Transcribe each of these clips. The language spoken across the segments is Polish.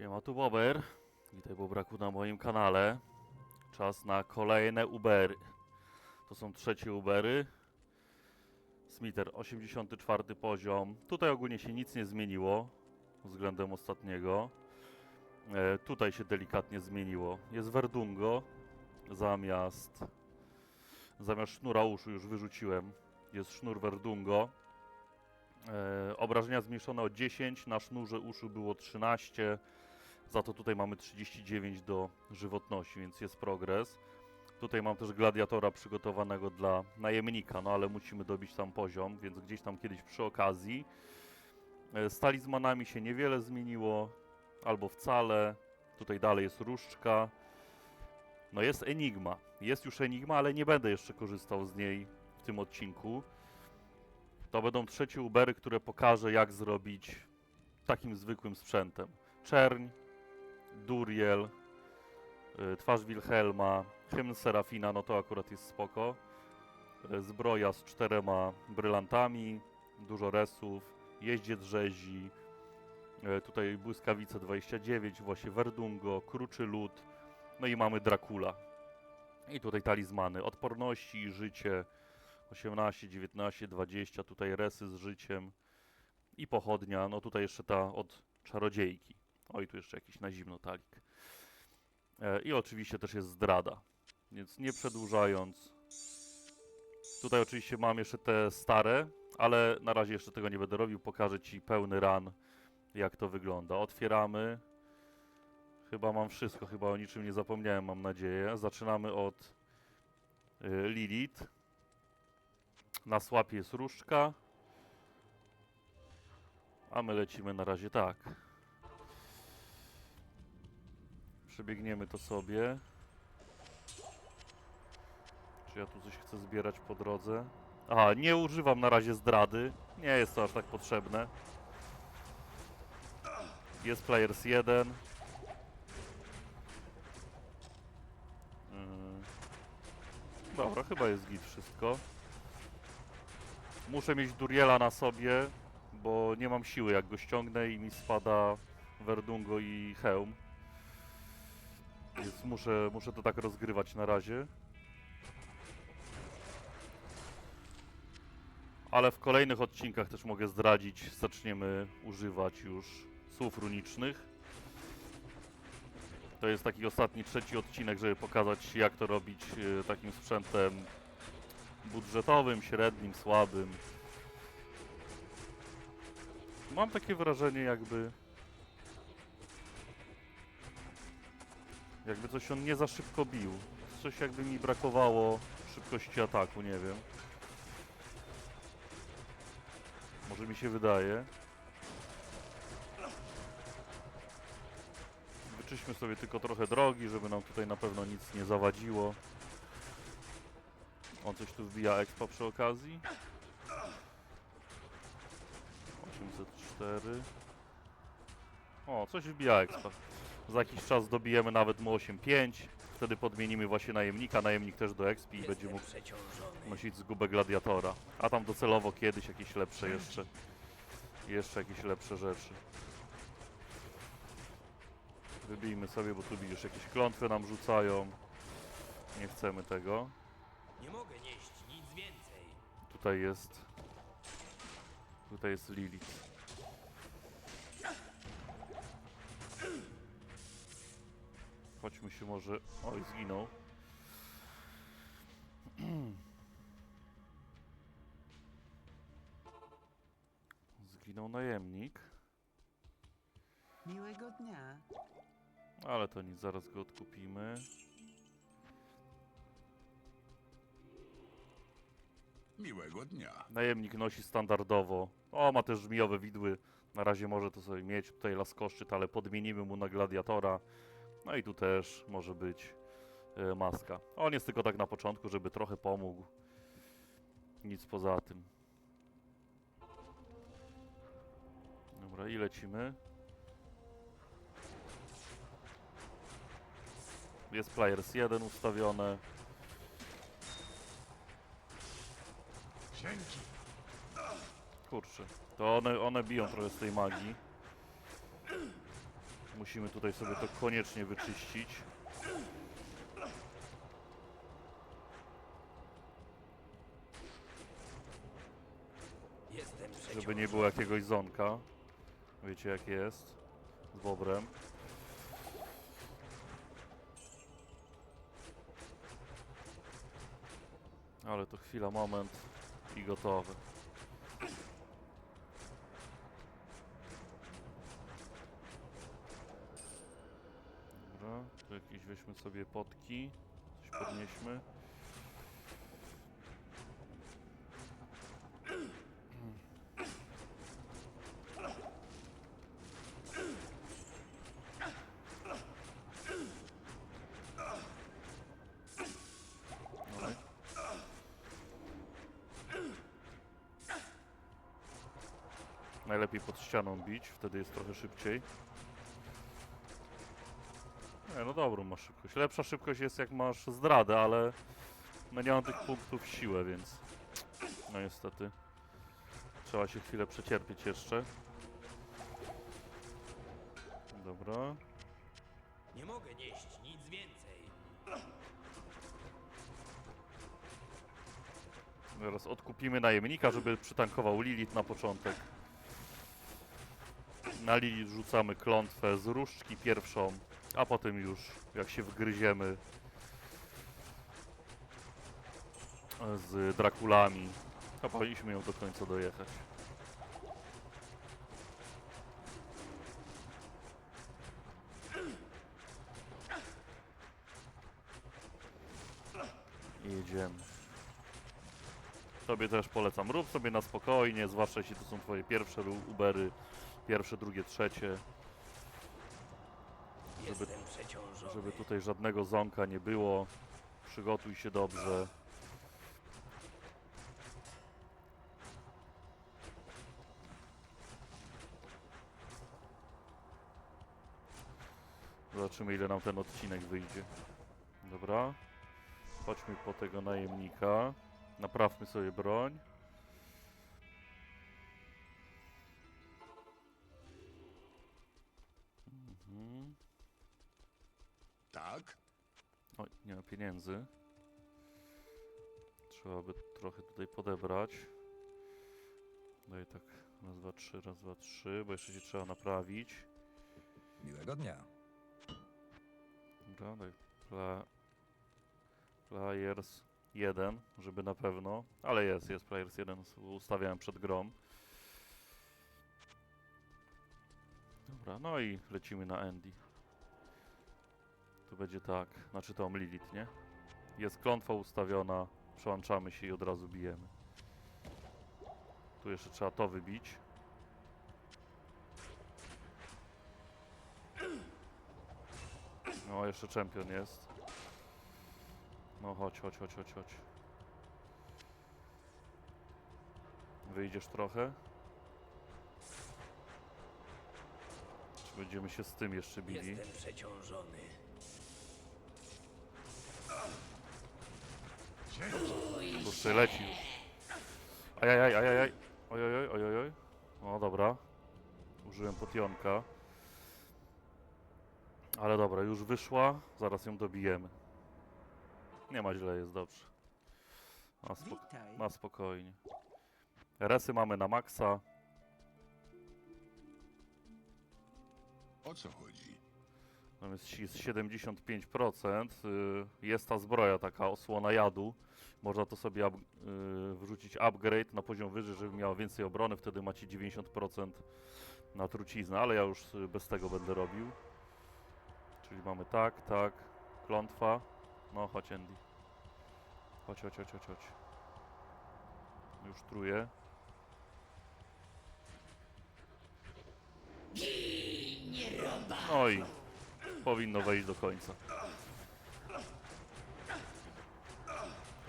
Siema, tu Bober. Witaj Bobraku na moim kanale. Czas na kolejne Ubery. To są trzecie Ubery. Smiter 84 poziom. Tutaj ogólnie się nic nie zmieniło względem ostatniego. E, tutaj się delikatnie zmieniło. Jest Verdungo zamiast zamiast sznura uszu już wyrzuciłem. Jest sznur Verdungo. E, obrażenia zmniejszone o 10, na sznurze uszu było 13, za to tutaj mamy 39 do żywotności, więc jest progres. Tutaj mam też gladiatora przygotowanego dla najemnika, no ale musimy dobić tam poziom, więc gdzieś tam kiedyś przy okazji. E, Z talizmanami się niewiele zmieniło, albo wcale. Tutaj dalej jest różdżka. No jest Enigma. Jest już Enigma, ale nie będę jeszcze korzystał z niej w tym odcinku. To będą trzecie Ubery, które pokażę, jak zrobić takim zwykłym sprzętem. Czerń, Duriel, y, twarz Wilhelma, hymn Serafina, no to akurat jest spoko. Y, Zbroja z czterema brylantami, dużo resów, jeździec rzezi, y, tutaj błyskawice 29, właśnie Verdungo, kruczy lód, no i mamy Dracula. I tutaj talizmany odporności i życie, 18, 19, 20, tutaj resy z życiem i pochodnia, no tutaj jeszcze ta od czarodziejki. Oj, tu jeszcze jakiś na zimno talik. E, I oczywiście też jest zdrada, więc nie przedłużając. Tutaj oczywiście mam jeszcze te stare, ale na razie jeszcze tego nie będę robił. Pokażę Ci pełny ran, jak to wygląda. Otwieramy. Chyba mam wszystko, chyba o niczym nie zapomniałem, mam nadzieję. Zaczynamy od y, Lilith. Na słapie jest różdżka. A my lecimy na razie tak. Przebiegniemy to sobie. Czy ja tu coś chcę zbierać po drodze? Aha, nie używam na razie zdrady. Nie jest to aż tak potrzebne. Jest Players 1. Yy. Dobra, chyba jest git wszystko. Muszę mieć Duriela na sobie, bo nie mam siły jak go ściągnę i mi spada Verdungo i hełm. Więc muszę, muszę to tak rozgrywać na razie. Ale w kolejnych odcinkach też mogę zdradzić, zaczniemy używać już słów runicznych. To jest taki ostatni, trzeci odcinek, żeby pokazać jak to robić e, takim sprzętem budżetowym, średnim, słabym. Mam takie wrażenie jakby... Jakby coś on nie za szybko bił. Coś jakby mi brakowało szybkości ataku, nie wiem. Może mi się wydaje. Wyczyśmy sobie tylko trochę drogi, żeby nam tutaj na pewno nic nie zawadziło. On coś tu wbija expa przy okazji. 804. O, coś wbija expa. Za jakiś czas dobijemy nawet mu 8.5. Wtedy podmienimy właśnie najemnika. Najemnik też do expi i będzie mógł nosić zgubę gladiatora. A tam docelowo kiedyś jakieś lepsze jeszcze. Jeszcze jakieś lepsze rzeczy. Wybijmy sobie, bo tu widzisz jakieś klątwy nam rzucają. Nie chcemy tego. Nie mogę nieść nic więcej. Tutaj jest. Tutaj jest Lilith. Chodźmy się może. Oj, zginął. Zginął najemnik. Miłego dnia. Ale to nic, zaraz go odkupimy. Miłego dnia. Najemnik nosi standardowo. O, ma też żmijowe widły. Na razie może to sobie mieć. Tutaj laskoszczyt, ale podmienimy mu na gladiatora. No i tu też może być e, maska. On jest tylko tak na początku, żeby trochę pomógł. Nic poza tym. Dobra, i lecimy. Jest Players 1 ustawione. Kurczę, to one, one biją trochę z tej magii. Musimy tutaj sobie to koniecznie wyczyścić. Żeby nie było jakiegoś zonka. Wiecie jak jest. Z bobrem. Ale to chwila, moment i gotowe. Dobra, tu jakieś weźmy sobie potki. Coś podnieśmy. Najlepiej pod ścianą bić, wtedy jest trochę szybciej. Dobrą masz szybkość. Lepsza szybkość jest jak masz zdradę, ale no nie mam tych punktów siłę, więc no niestety trzeba się chwilę przecierpieć jeszcze. Dobra. Nie mogę nieść nic więcej. Teraz odkupimy najemnika, żeby przytankował Lilith na początek. Na Lilith rzucamy klątwę z różdżki pierwszą, a potem już jak się wgryziemy z Drakulami, to powinniśmy ją do końca dojechać. Jedziemy. Tobie też polecam. Rób sobie na spokojnie, zwłaszcza jeśli to są twoje pierwsze Ubery, pierwsze, drugie, trzecie, Przeciążony. żeby tutaj żadnego zonka nie było. Przygotuj się dobrze. Zobaczymy ile nam ten odcinek wyjdzie. Dobra. Chodźmy po tego najemnika. Naprawmy sobie broń. Tak? Oj, nie ma pieniędzy. Trzeba by trochę tutaj podebrać. Daj tak, raz, dwa, trzy, raz, dwa, trzy, bo jeszcze się trzeba naprawić. Miłego dnia. Dobra, daj pla... Players 1, żeby na pewno. Ale jest, jest Players 1, ustawiałem przed grą. Dobra, no i lecimy na Andy. Tu będzie tak, znaczy to Lilith, nie? Jest klątwa ustawiona, przełączamy się i od razu bijemy. Tu jeszcze trzeba to wybić. No, jeszcze czempion jest. No chodź, chodź, chodź, chodź, chodź. Wyjdziesz trochę? Czy będziemy się z tym jeszcze bili? Jestem przeciążony. Kurczę, leci już. Ajajaj, ajajaj. Ojojoj, ojojoj. No dobra. Użyłem potionka. Ale dobra, już wyszła. Zaraz ją dobijemy. Nie ma źle, jest dobrze. Ma, spok ma spokojnie. Resy mamy na maksa. O co chodzi? Tam jest, jest 75%. y, Jest ta zbroja, taka osłona jadu. Można to sobie up, y, wrzucić upgrade na poziom wyżej, żeby miała więcej obrony. Wtedy macie 90% na truciznę, ale ja już y, bez tego będę robił. Czyli mamy tak, tak, klątwa. No chodź Andy. Chodź, chodź, chodź, chodź, chodź. Już truję. No i powinno wejść do końca.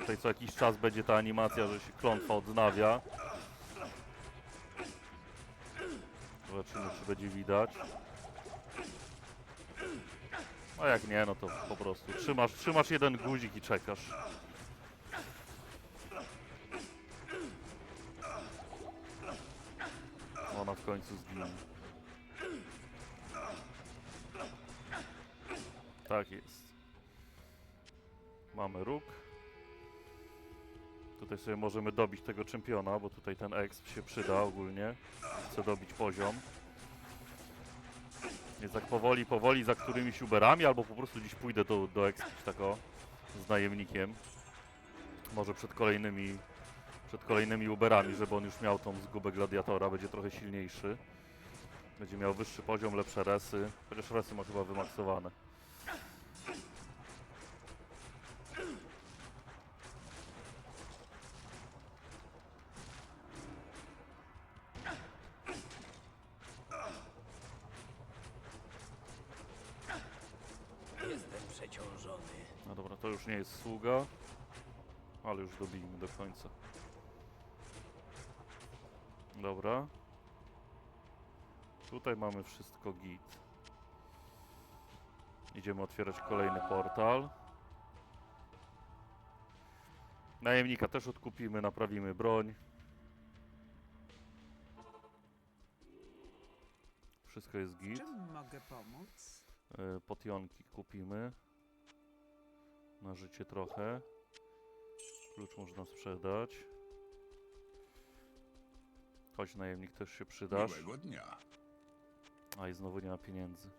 Tutaj co jakiś czas będzie ta animacja, że się klątwa odnawia. Zobaczymy, czy będzie widać. A jak nie, no to po prostu trzymasz, trzymasz jeden guzik i czekasz. Ona w końcu zginie. Tak jest. Mamy róg. Tutaj sobie możemy dobić tego czempiona, bo tutaj ten exp się przyda ogólnie. Chcę dobić poziom. Więc tak powoli, powoli za którymiś Uberami, albo po prostu dziś pójdę do, do expić tak o, z najemnikiem. Może przed kolejnymi, przed kolejnymi Uberami, żeby on już miał tą zgubę gladiatora, będzie trochę silniejszy. Będzie miał wyższy poziom, lepsze resy. Chociaż resy ma chyba wymaksowane. Sługa. Ale już dobijmy do końca. Dobra. Tutaj mamy wszystko git. Idziemy otwierać kolejny portal. Najemnika też odkupimy, naprawimy broń. Wszystko jest git. Czym mogę pomóc? E, Potionki kupimy. Na życie trochę. Klucz można sprzedać. Chodź najemnik, też się przydasz. Miłego dnia. A i znowu nie ma pieniędzy.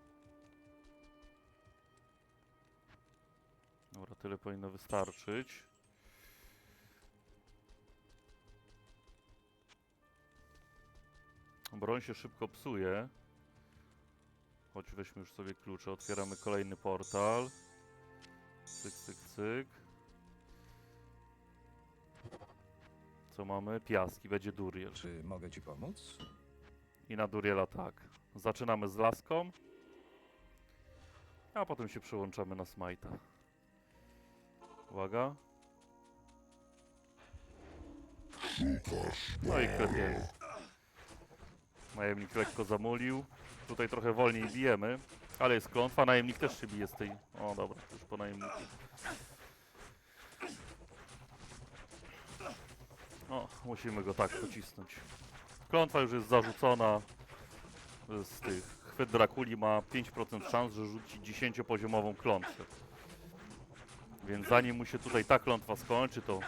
Dobra, tyle powinno wystarczyć. Broń się szybko psuje. Chodź, weźmy już sobie klucze. Otwieramy kolejny portal. Cyk, cyk, cyk. Co mamy? Piaski, będzie Duriel. Czy mogę ci pomóc? I na Duriela tak. Zaczynamy z laską. A potem się przyłączamy na Smite'a. Uwaga. No i klepiemy. Najemnik lekko zamulił. Tutaj trochę wolniej bijemy. Ale jest klątwa. Najemnik też się bije z tej... O dobra, już po najemniku. O, musimy go tak pocisnąć. Klątwa już jest zarzucona z tych. Chwyt Drakuli ma 5% szans, że rzuci 10-poziomową klątwę. Więc zanim mu się tutaj ta klątwa skończy, to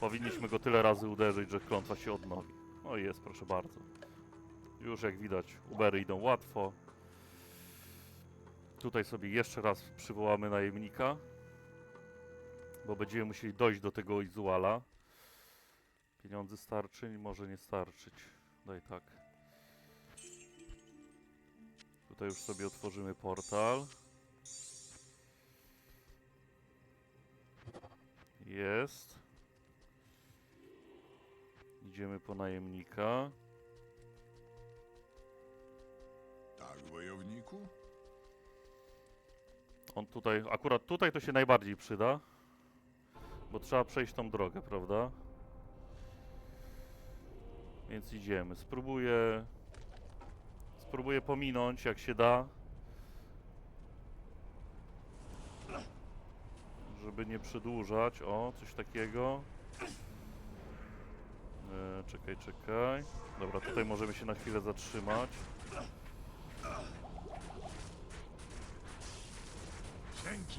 powinniśmy go tyle razy uderzyć, że klątwa się odnowi. O jest, proszę bardzo. Już jak widać, Ubery idą łatwo. Tutaj sobie jeszcze raz przywołamy najemnika, bo będziemy musieli dojść do tego Izuala. Pieniądze starczy, może nie starczyć. Daj tak. Tutaj już sobie otworzymy portal. Jest. Idziemy po najemnika. Tak, wojowniku? On tutaj, akurat tutaj to się najbardziej przyda. Bo trzeba przejść tą drogę, prawda? Więc idziemy. Spróbuję. Spróbuję pominąć, jak się da. Żeby nie przedłużać. O, coś takiego. E, czekaj, czekaj. Dobra, tutaj możemy się na chwilę zatrzymać. Dzięki,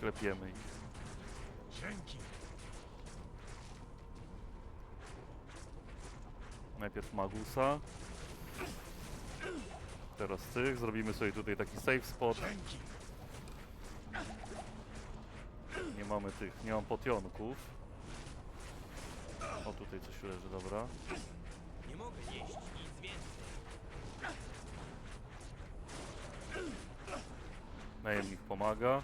Klepiemy ich. dzięki. Najpierw Magusa. Teraz tych. Zrobimy sobie tutaj taki safe spot. Dzięki. Nie mamy tych, nie mam potionków. O, tutaj coś leży, dobra. Nie mogę nieść nic więcej. Najemnik pomaga.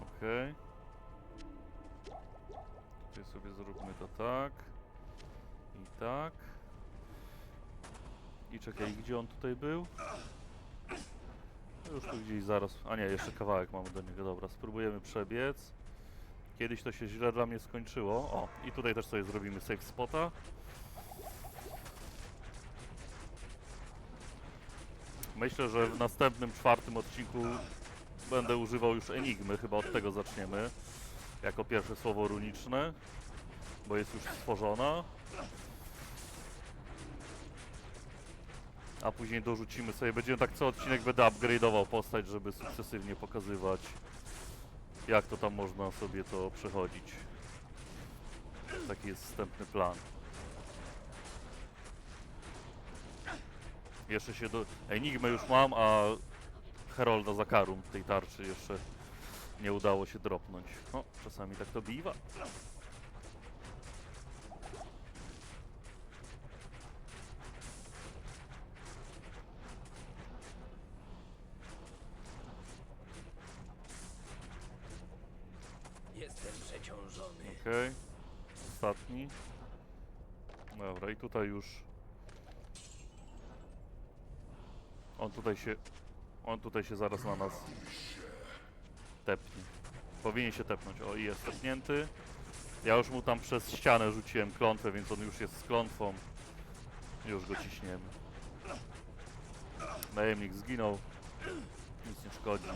Okej. Tutaj sobie zróbmy to tak. I tak. I czekaj, gdzie on tutaj był? Tu gdzieś zaraz. A nie, jeszcze kawałek mamy do niego. Dobra, spróbujemy przebiec. Kiedyś to się źle dla mnie skończyło. O, i tutaj też sobie zrobimy safe spota. Myślę, że w następnym, czwartym odcinku będę używał już Enigmy, chyba od tego zaczniemy. Jako pierwsze słowo runiczne, bo jest już stworzona. A później dorzucimy sobie, będziemy tak co odcinek będę upgrade'ował postać, żeby sukcesywnie pokazywać jak to tam można sobie to przechodzić. Taki jest wstępny plan. Jeszcze się do... Enigmę już mam, a Herolda Zakarum tej tarczy jeszcze nie udało się dropnąć. No, czasami tak to biwa. Jestem przeciążony. Okej. Ostatni. Dobra, i tutaj już... On tutaj się... On tutaj się zaraz na nas tepnie. Powinien się tepnąć. O, i jest tepnięty. Ja już mu tam przez ścianę rzuciłem klątwę, więc on już jest z klątwą. Już go ciśniemy. Najemnik zginął. Nic nie szkodzi.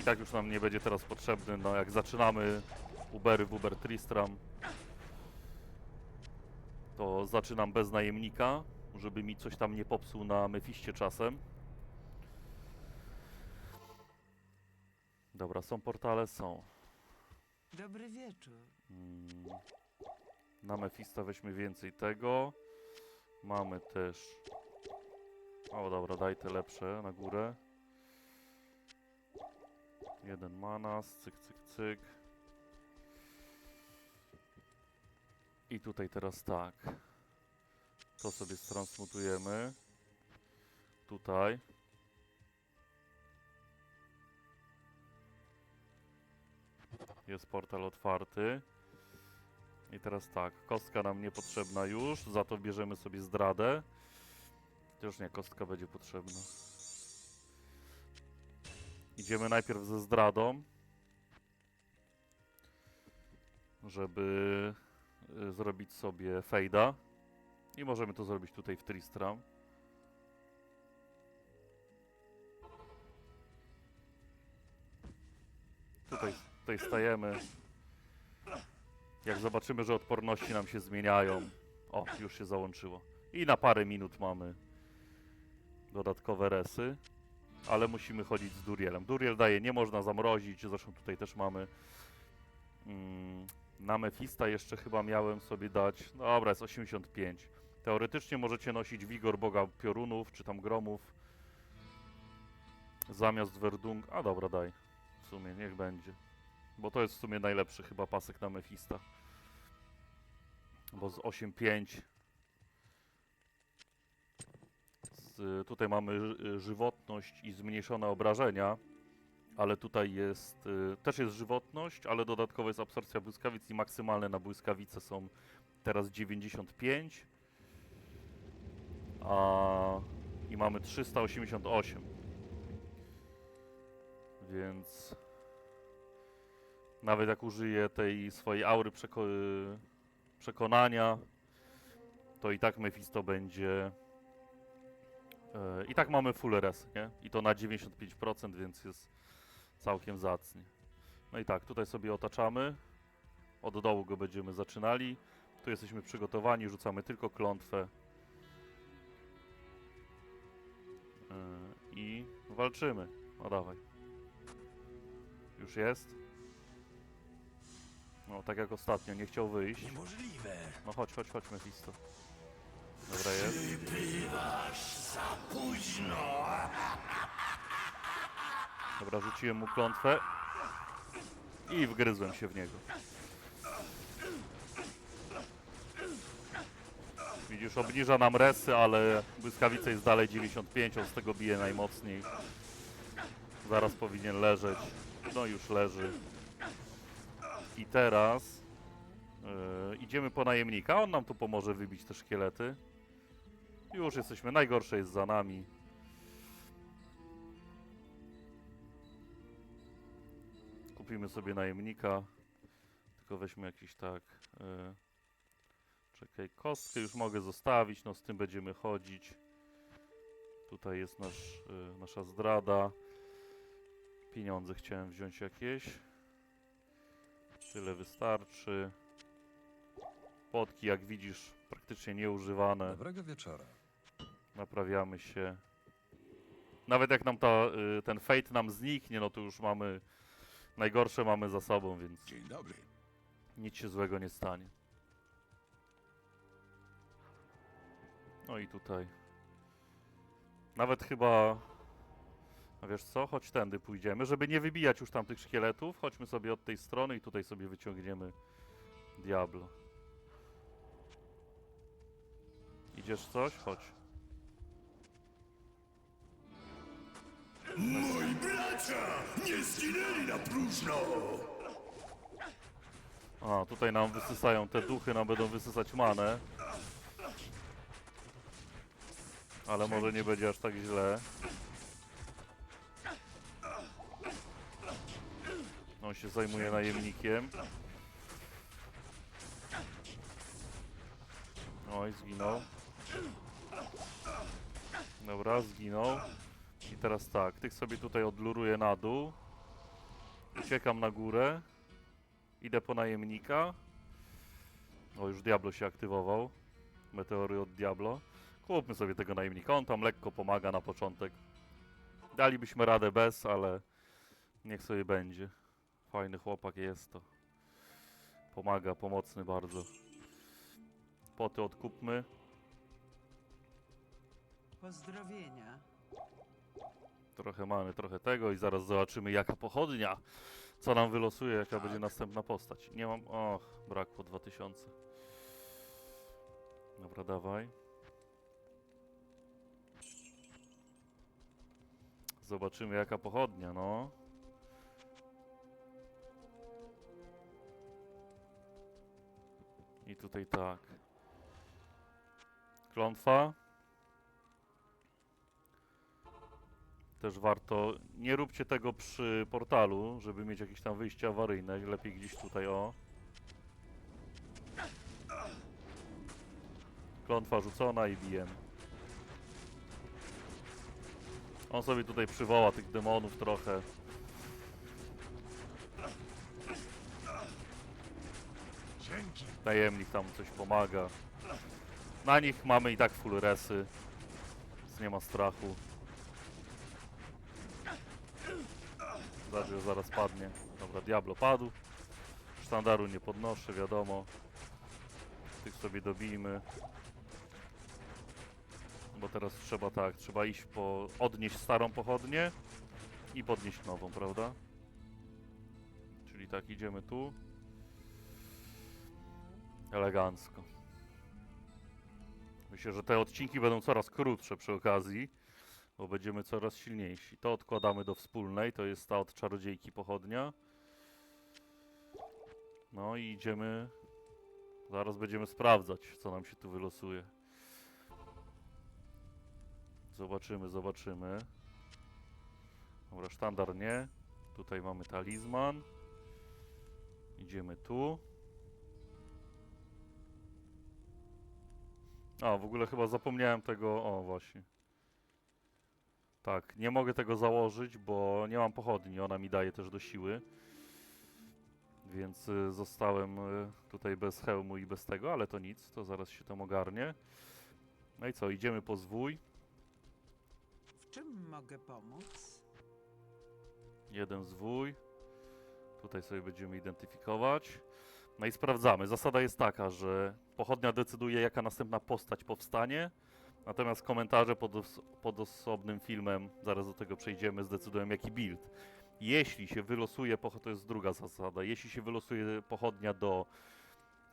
I tak już nam nie będzie teraz potrzebny, no jak zaczynamy Ubery w Uber Tristram, to zaczynam bez najemnika, żeby mi coś tam nie popsuł na Mefiście czasem. Dobra, są portale? Są. Dobry wieczór. Mm, Na Mefista weźmy więcej tego. Mamy też... O dobra, daj te lepsze na górę. Jeden manas, cyk, cyk, cyk. I tutaj teraz tak. To sobie stransmutujemy. Tutaj. Jest portal otwarty. I teraz tak, kostka nam niepotrzebna już, za to bierzemy sobie zdradę. Już nie, kostka będzie potrzebna. Idziemy najpierw ze zdradą, żeby zrobić sobie fejda. I możemy to zrobić tutaj w Tristram. Tutaj, tutaj stajemy. Jak zobaczymy, że odporności nam się zmieniają. O, już się załączyło. I na parę minut mamy dodatkowe resy. Ale musimy chodzić z Durielem. Duriel daje, nie można zamrozić. Zresztą tutaj też mamy. Mm, na Mefista jeszcze chyba miałem sobie dać. Dobra, jest 85. Teoretycznie możecie nosić Wigor Boga Piorunów, czy tam Gromów. Zamiast Verdung. A dobra, daj. W sumie, niech będzie. Bo to jest w sumie najlepszy chyba pasek na Mefista. Bo z 8.5 z, tutaj mamy ży- żywotność i zmniejszone obrażenia, ale tutaj jest y, też jest żywotność, ale dodatkowo jest absorpcja błyskawic i maksymalne na błyskawice są teraz 95 a i mamy 388 więc nawet jak użyję tej swojej aury przeko y, przekonania, to i tak Mephisto będzie. e, I tak mamy full res, nie? I to na 95%, więc jest całkiem zacnie. No i tak, tutaj sobie otaczamy. Od dołu go będziemy zaczynali. Tu jesteśmy przygotowani, rzucamy tylko klątwę. E, I walczymy. No dawaj. Już jest. No, tak jak ostatnio, nie chciał wyjść. Niemożliwe. No chodź, chodź, chodź, Mephisto. Dobra jest. Dobra, rzuciłem mu klątwę. I wgryzłem się w niego. Widzisz, obniża nam resy, ale błyskawica jest dalej 95, on z tego bije najmocniej. Zaraz powinien leżeć. No już leży. I teraz Yy, idziemy po najemnika, on nam tu pomoże wybić te szkielety. Już jesteśmy, najgorsze jest za nami. Kupimy sobie najemnika. Tylko weźmy jakiś tak... Yy, czekaj, kostkę już mogę zostawić, no z tym będziemy chodzić. Tutaj jest nasz, y, nasza zdrada. Pieniądze chciałem wziąć jakieś. Tyle wystarczy. Potki, jak widzisz, praktycznie nieużywane. Dobrego wieczora. Naprawiamy się. Nawet jak nam ta, y, ten fate nam zniknie, no to już mamy... Najgorsze mamy za sobą, więc Dzień dobry. nic się złego nie stanie. No i tutaj. Nawet chyba. A wiesz co? Chodź tędy pójdziemy, żeby nie wybijać już tamtych szkieletów. Chodźmy sobie od tej strony i tutaj sobie wyciągniemy Diablo. Idziesz coś? Chodź. Moi bracia nie zginęli na próżno! A, tutaj nam wysysają te duchy, nam będą wysysać manę. Ale może nie będzie aż tak źle. On się zajmuje najemnikiem. Oj, zginął. Dobra, zginął. I teraz tak, tych sobie tutaj odluruję na dół. Uciekam na górę. Idę po najemnika. O, już Diablo się aktywował. Meteory od Diablo. Kupmy sobie tego najemnika. On tam lekko pomaga na początek. Dalibyśmy radę bez, ale niech sobie będzie. Fajny chłopak jest to. Pomaga, pomocny bardzo. Poty odkupmy. Pozdrowienia. Trochę mamy, trochę tego i zaraz zobaczymy jaka pochodnia. Co nam wylosuje, jaka będzie następna postać. Nie mam... Och, brakło 2000. Dobra, dawaj. Zobaczymy jaka pochodnia, no. I tutaj tak. Klątwa. Też warto. Nie róbcie tego przy portalu, żeby mieć jakieś tam wyjście awaryjne. Lepiej gdzieś tutaj o. Klątwa rzucona i bijemy. On sobie tutaj przywoła tych demonów trochę. Tajemnik tam coś pomaga. Na nich mamy i tak full resy. Więc nie ma strachu. Zobacz, że zaraz padnie. Dobra, Diablo padł. Sztandaru nie podnoszę, wiadomo. Tych sobie dobijmy. Bo teraz trzeba tak, trzeba iść po... odnieść starą pochodnię i podnieść nową, prawda? Czyli tak, idziemy tu. Elegancko. Myślę, że te odcinki będą coraz krótsze przy okazji, bo będziemy coraz silniejsi. To odkładamy do wspólnej, to jest ta od czarodziejki pochodnia. No i idziemy. Zaraz będziemy sprawdzać, co nam się tu wylosuje. Zobaczymy, zobaczymy. Dobra, sztandar nie. Tutaj mamy talizman. Idziemy tu. A, w ogóle chyba zapomniałem tego. O, właśnie. Tak, nie mogę tego założyć, bo nie mam pochodni. Ona mi daje też do siły. Więc y, zostałem y, tutaj bez hełmu i bez tego, ale to nic, to zaraz się tam ogarnie. No i co, idziemy po zwój. W czym mogę pomóc? Jeden zwój. Tutaj sobie będziemy identyfikować. No i sprawdzamy. Zasada jest taka, że pochodnia decyduje, jaka następna postać powstanie. Natomiast komentarze pod, os pod osobnym filmem, zaraz do tego przejdziemy, zdecydują jaki build. Jeśli się wylosuje, to jest druga zasada, jeśli się wylosuje pochodnia do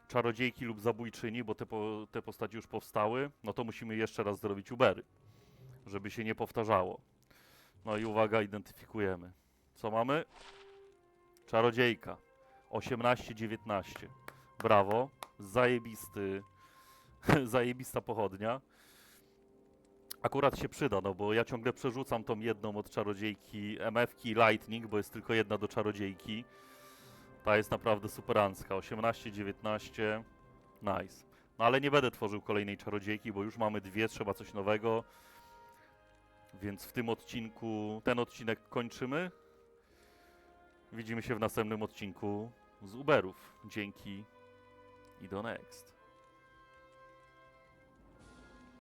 czarodziejki lub zabójczyni, bo te, po, te postaci już powstały, no to musimy jeszcze raz zrobić ubery, żeby się nie powtarzało. No i uwaga, identyfikujemy. Co mamy? Czarodziejka. 18-19. Brawo. Zajebisty. Zajebista pochodnia. Akurat się przyda, no bo ja ciągle przerzucam tą jedną od czarodziejki MF-ki Lightning, bo jest tylko jedna do czarodziejki. Ta jest naprawdę superancka. 18-19. Nice. No ale nie będę tworzył kolejnej czarodziejki, bo już mamy dwie, trzeba coś nowego. Więc w tym odcinku, ten odcinek kończymy. Widzimy się w następnym odcinku z Uberów. Dzięki i do next.